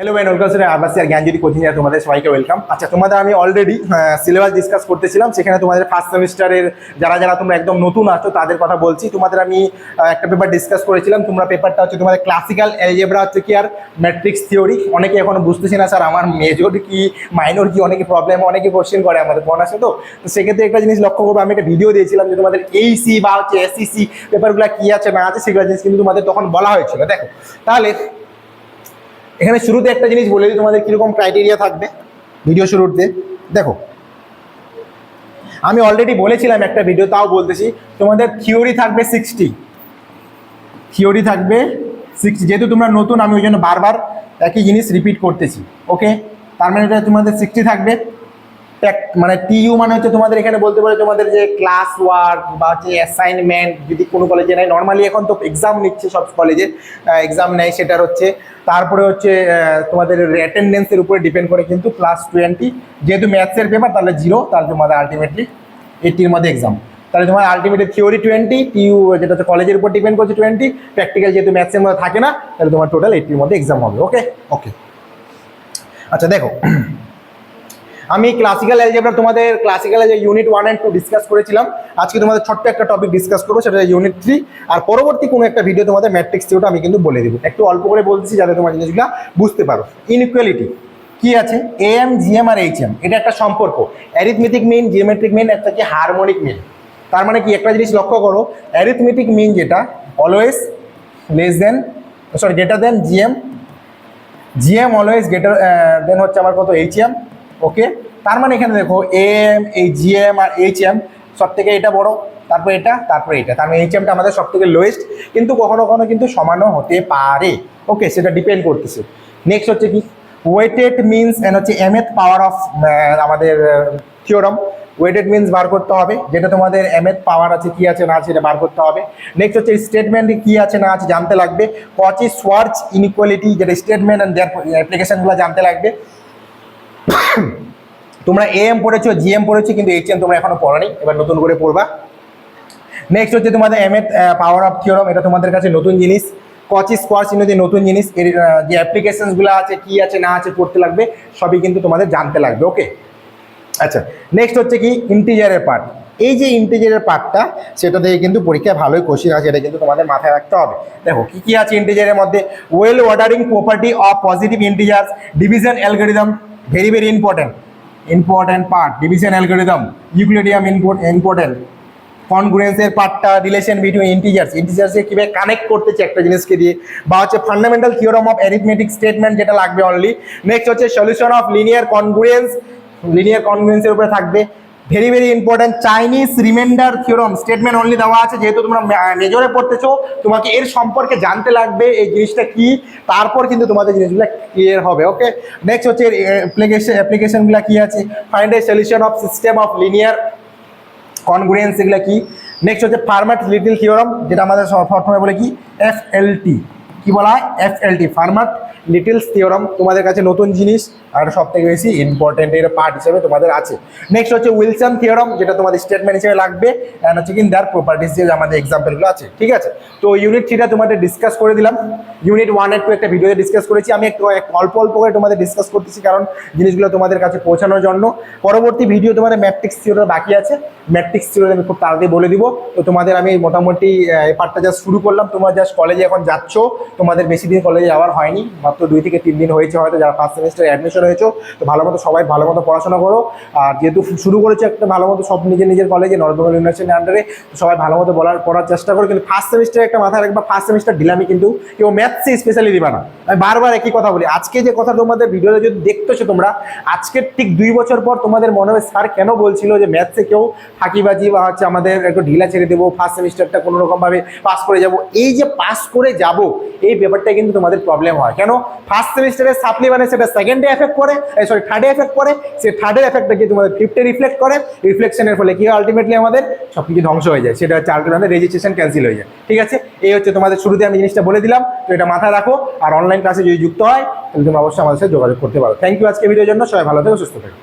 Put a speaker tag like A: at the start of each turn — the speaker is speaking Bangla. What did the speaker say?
A: হ্যালো ভাই নলকাল স্যার আবাসিয়ার জ্ঞানজ্যোতি কোচিং এর তোমাদের সবাইকে ওয়েলকাম আচ্ছা তোমাদের আমি অলরেডি সিলেবাস ডিসকাস করতেছিলাম। সেখানে তোমাদের ফার্স্ট সেমিস্টারের যারা যারা তোমরা একদম নতুন আছো, তাদের কথা বলছি। তোমাদের আমি একটা পেপার ডিসকাস করেছিলাম। তোমরা পেপারটা হচ্ছে তোমাদের ক্লাসিক্যাল অ্যালজেব্রা হচ্ছে কি আর? ম্যাট্রিক্স থিওরি অনেকে এখনও বুঝতেছি না স্যার আমার মেজর কি মাইনর কি, অনেকে প্রবলেম অনেকে কোশ্চেন করে আমাদের আসে তো? তো সেক্ষেত্রে একটা জিনিস লক্ষ্য করব, আমি একটা ভিডিও দিয়েছিলাম যে তোমাদের এইসি বা হচ্ছে এসসিসি পেপারগুলো কি আছে, না আছে, সেগুলো জিনিস কিন্তু তোমাদের তখন বলা হয়েছিল। দেখো, তাহলে এখানে শুরুতে একটা জিনিস বলে দিই, তোমাদের কীরকম ক্রাইটেরিয়া থাকবে ভিডিও শুরুতে। দেখো, আমি অলরেডি বলেছিলাম একটা ভিডিও তাও বলতেছি, তোমাদের থিওরি থাকবে সিক্সটি থিওরি থাকবে সিক্সটি যেহেতু তোমরা নতুন, আমি ওই জন্য বারবার একই জিনিস রিপিট করতেছি ওকে তার মানে এটা তোমাদের সিক্সটি থাকবে। মানে টিইউ মানে হচ্ছে তোমাদের এখানে বলতে পারো তোমাদের যে ক্লাস ওয়ার্ক বা যে অ্যাসাইনমেন্ট যদি কোনো কলেজে নেয় নর্মালি এখন তো এক্সাম নিচ্ছে সব কলেজে এক্সাম নেয় সেটার হচ্ছে, তারপরে হচ্ছে তোমাদের অ্যাটেন্ডেন্সের উপরে ডিপেন্ড করে কিন্তু ক্লাস টোয়েন্টি যেহেতু ম্যাথসের পেপার তাহলে জিরো তাহলে তোমাদের আলটিমেটলি এইটির মধ্যে এক্সাম তাহলে তোমার আলটিমেটলি থিওরি টোয়েন্টি টিইউ যেটা হচ্ছে কলেজের উপর ডিপেন্ড করছে টোয়েন্টি প্র্যাকটিক্যাল যেহেতু ম্যাথসের মধ্যে থাকে না, তাহলে তোমার টোটাল এইটির মধ্যে এক্সাম হবে ওকে ওকে আচ্ছা দেখো আমি ক্লাসিক্যাল অ্যালজেব্রা তোমাদের ক্লাসিক্যাল যে unit one and two discuss করেছিলাম। আজকে তোমাদের ছোট্ট একটা টপিক ডিসকাস করব, সেটা ইউনিট থ্রি আর পরবর্তী কোনো একটা ভিডিও তোমাদের ম্যাট্রিক্স থিওটা আমি কিন্তু বলে দেবো। একটু অল্প করে বলতেছি যাতে তোমার জিনিসগুলো বুঝতে পারো। ইনইকুয়ালিটি কি আছে? এ এম জি এম আর এইচ এম এটা একটা সম্পর্ক। অ্যারিথমেটিক মিন জিওমেট্রিক মিন একটা কি হারমোনিক মিন তার মানে কি? একটা জিনিস লক্ষ্য করো। অ্যারিথমেটিক মিন যেটা always less than sorry greater than GM GM always greater than হচ্ছে আমার কত? H M okay? তার মানে এখানে দেখো এম, এই জিএম আর এইচ এম সব থেকে এটা বড়, তারপর এটা তারপর এটা। তার মানে এইচ এমটা আমাদের সব থেকে লোয়েস্ট কিন্তু কখনো কখনো কিন্তু সমানও হতে পারে। ওকে, সেটা ডিপেন্ড করতেছে। নেক্সট হচ্ছে কি? ওয়েটেড মিনস এন্ড হচ্ছে এম এথ পাওয়ার অফ আমাদের থিওরম ওয়েটেড মিনস বার করতে হবে। যেটা তোমাদের এম এথ পাওয়ার আছে, কি আছে, না আছে, এটা বার করতে হবে। নেক্সট হচ্ছে স্টেটমেন্টে কি আছে, না আছে, জানতে লাগবে। কচি সোয়ার্চ ইনইকুয়ালিটি যেটা স্টেটমেন্ট অ্যান্ড দেয়ার অ্যাপ্লিকেশনগুলো জানতে লাগবে। তোমরা এ এম পড়েছো জিএম পড়েছো, কিন্তু এইচ এম তোমরা এখনও পড়ানি। এবার নতুন করে পড়বা। নেক্সট হচ্ছে তোমাদের এম পাওয়ার অফ থিওরম এটা তোমাদের কাছে নতুন জিনিস। কচি স্কোয়ার চিহ্ন যে নতুন জিনিস। এর যে অ্যাপ্লিকেশনসগুলো আছে, কি আছে, না আছে, পড়তে লাগবে, সবই কিন্তু তোমাদের জানতে লাগবে ওকে আচ্ছা নেক্সট হচ্ছে কি? ইন্টিজারের পার্ট এই যে ইন্টিজারের পার্টটা সেটা থেকে কিন্তু পরীক্ষায় ভালোই কোশ্চিন আছে, এটা কিন্তু তোমাদের মাথায় রাখতে হবে। দেখো, কি কি আছে ইন্টিজারের মধ্যে? Well ordering property of positive integers division algorithm very very important important part division algorithm Euclidean important কনগ্রুয়েন্সের পার্টটা রিলেশন বিটুইন ইন্টিজার্স ইন্টিজার্সকে কীভাবে কানেক্ট করতেছে একটা জিনিসকে দিয়ে? বা হচ্ছে fundamental theorem of arithmetic statement যেটা লাগবে অনলি নেক্সট হচ্ছে solution of linear congruence linear কনগ্রুয়েন্সের উপরে থাকবে। Very very important Chinese remainder theorem statement only দেওয়া আছে, যেহেতু তোমরা মেজরে পড়তেছো, তোমাকে এর সম্পর্কে জানতে লাগবে এই জিনিসটা কি, তারপর কিন্তু তোমাদের জিনিসগুলো ক্লিয়ার হবে ওকে নেক্সট হচ্ছে অ্যাপ্লিকেশন অ্যাপ্লিকেশনগুলো কি আছে? Find a solution of system of linear congruence এগুলো কি? নেক্সট হচ্ছে ফার্মাট লিটিল থিওরাম যেটা আমাদের প্রথমে বলে কি? এফ এল টি কি বলা হয়? এফ এল টি ফার্মাট লিটিলস থিওরাম তোমাদের কাছে নতুন জিনিস আর সব থেকে বেশি ইম্পর্টেন্ট এর পার্ট হিসেবে তোমাদের আছে। নেক্সট হচ্ছে উইলসন থিওরাম যেটা তোমাদের স্টেটমেন্ট হিসেবে লাগবে অ্যান্ড হচ্ছে কিন দেয়ার প্রপার্টিস যে আমাদের এক্সাম্পলগুলো আছে, ঠিক আছে? তো ইউনিট থ্রিটা তোমাদের ডিসকাস করে দিলাম। ইউনিট ওয়ানের টু একটা ভিডিওতে ডিসকাস করেছি। আমি একটু এক অল্প অল্প করে তোমাদের ডিসকাস করতেছি, কারণ জিনিসগুলো তোমাদের কাছে পৌঁছানোর জন্য। পরবর্তী ভিডিও তোমাদের ম্যাট্রিক্স থিওরি বাকি আছে। ম্যাট্রিক্স থিওরি আমি খুব তাড়াতাড়ি বলে দিব। তো তোমাদের আমি মোটামুটি এই পার্টটা জাস্ট শুরু করলাম। তোমরা জাস্ট কলেজে এখন যাচ্ছ। তোমাদের বেশি দিন কলেজে যাওয়ার হয়নি, মাত্র দুই থেকে তিন দিন হয়েছে হয়তো যারা ফার্স্ট সেমিস্টারে অ্যাডমিশন হয়েছো, তো ভালো মতো সবাই ভালো মতো পড়াশোনা করো। আর যেহেতু শুরু করেছে একটা ভালো মতো সব নিজের নিজের কলেজে নর্থ বেঙ্গল ইউনিভার্সিটির আন্ডারে সবাই ভালো মতো বলার পড়ার চেষ্টা করো। কিন্তু ফার্স্ট সেমিস্টারে একটা মাথায় রাখবা ফার্স্ট সেমিস্টার ঢিলামি কিন্তু কেউ ম্যাথসে স্পেশালি দিবা না। আমি বারবার একই কথা বলি। আজকে যে কথা তোমাদের ভিডিওতে যদি দেখতেছো তোমরা আজকের ঠিক দুই বছর পর তোমাদের মনে হবে, স্যার, কেন বলছিল যে ম্যাথসে কেউ ফাঁকিবাজি বা হচ্ছে আমাদের একটু ঢিলা ছেড়ে দেবো ফার্স্ট সেমিস্টারটা কোনো রকমভাবে পাস করে যাব? এই যে পাস করে যাব এই ব্যাপারটা কিন্তু তোমাদের প্রবলেম হয়। কেন? ফার্স্ট সেমিস্টারের সাপ্লি মানে সেটা সেকেন্ডে এফেক্ট করে সরি থার্ডে এফেক্ট করে, সেই থার্ডের এফেক্টটা কি তোমাদের ফিফথে রিফ্লেক্ট করে রিফ্লেকশনের ফলে কি হয় আলটিমেটলি আমাদের সব কিছু ধ্বংস হয়ে যায়। সেটা হচ্ছে আলটিমেটলি রেজিস্ট্রেশন ক্যান্সেল হয়ে যায়। ঠিক আছে? এই হচ্ছে তোমাদের শুরুতে আমি জিনিসটা বলে দিলাম। তো এটা মাথায় রাখো। আর অনলাইন ক্লাসে যদি যুক্ত হয়, তাহলে তুমি অবশ্যই আমাদের সাথে যোগাযোগ করতে পারো। থ্যাংক ইউ আজকে ভিডিওর জন্য। সবাই ভালো থেকো, সুস্থ থেকো।